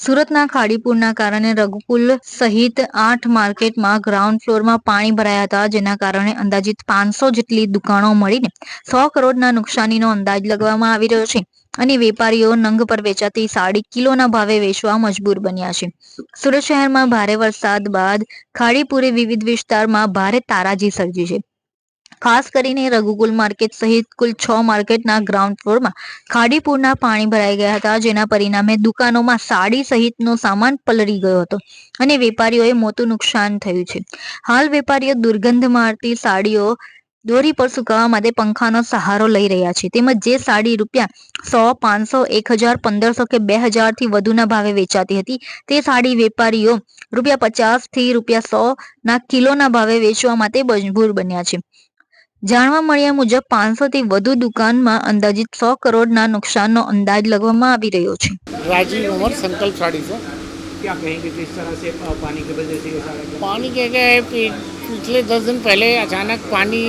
સુરતના ખાડીપુરના કારણે રઘુકુલ સહિત આઠ માર્કેટમાં ગ્રાઉન્ડ ફ્લોરમાં પાણી ભરાયા હતા, જેના કારણે અંદાજિત પાંચસો જેટલી દુકાનો મળીને સો કરોડના નુકસાનીનો અંદાજ લગાવવામાં આવી રહ્યો છે અને વેપારીઓ નંગ પર વેચાતી સાડી કિલોના ભાવે વેચવા મજબૂર બન્યા છે. સુરત શહેરમાં ભારે વરસાદ બાદ ખાડીપુરે વિવિધ વિસ્તારમાં ભારે તારાજી સર્જી છે. ખાસ કરીને રઘુકુલ માર્કેટ સહિત કુલ છ માર્કેટના ગ્રાઉન્ડ ફ્લોરમાં ખાડીપુરના પાણી ભરાઈ ગયા હતા, જેના પરિણામે દુકાનોમાં સાડી સહિતનો સામાન પલળી ગયો હતો અને વેપારીઓએ મોટું નુકસાન થયું છે. હાલ વેપારીઓ દુર્ગંધ મારતી સાડીઓ દોરી પર સુકાવા માટે પંખાનો સહારો લઈ રહ્યા છે. તેમજ જે સાડી રૂપિયા સો, પાંચસો, એક હજાર, પંદરસો કે બે હજારથી વધુના ભાવે વેચાતી હતી, તે સાડી વેપારીઓ રૂપિયા પચાસથી રૂપિયા સો ના કિલોના ભાવે વેચવા માટે મજબૂર બન્યા છે. જાણવા મળ્યા મુજબ પાંચસો થી વધુ દુકાનમાં અંદાજિત સો કરોડના નુકસાનનો અંદાજ લગાવવામાં આવી રહ્યો છે राजीव उमर संकल्प साड़ी से क्या कहेंगे किस तरह से अ, पानी की वजह से ये सारा क्या पानी क्या क्या है पि- पिछले दस दिन पहले अचानक पानी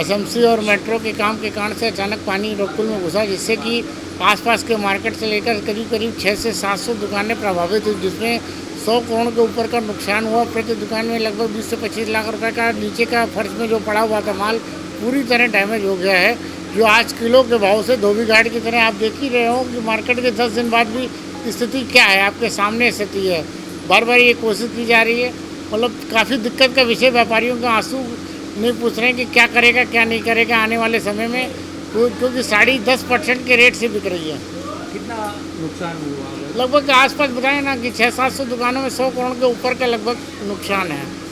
एसएमसी और मेट्रो के काम के कारण से अचानक पानी रोकुल में घुसा जिससे कि आसपास के मार्केट से लेकर करीब करीब छः से सात सौ दुकानें प्रभावित हुई जिसमें सौ करोड़ के ऊपर का नुकसान हुआ प्रति दुकान में लगभग बीस से पच्चीस लाख रुपए का नीचे का फर्श में जो पड़ा हुआ था माल पूरी तरह डैमेज हो गया है जो आज किलो के भाव से धोबी घाट की तरह आप देख ही रहे हो कि मार्केट के दस दिन बाद भी स्थिति क्या है आपके सामने स्थिति है। बार बार ये कोशिश की जा रही है। मतलब काफ़ी दिक्कत का विषय व्यापारियों के आँसू नहीं पूछ रहे हैं कि क्या करेगा क्या नहीं करेगा आने वाले समय में क्यों- क्योंकि साड़ी दस परसेंट के रेट से बिक रही है। कितना नुकसान हुआ? लगभग आसपास बताए ना कि छः सात सौ दुकानों में सौ करोड़ के ऊपर का लगभग नुकसान है।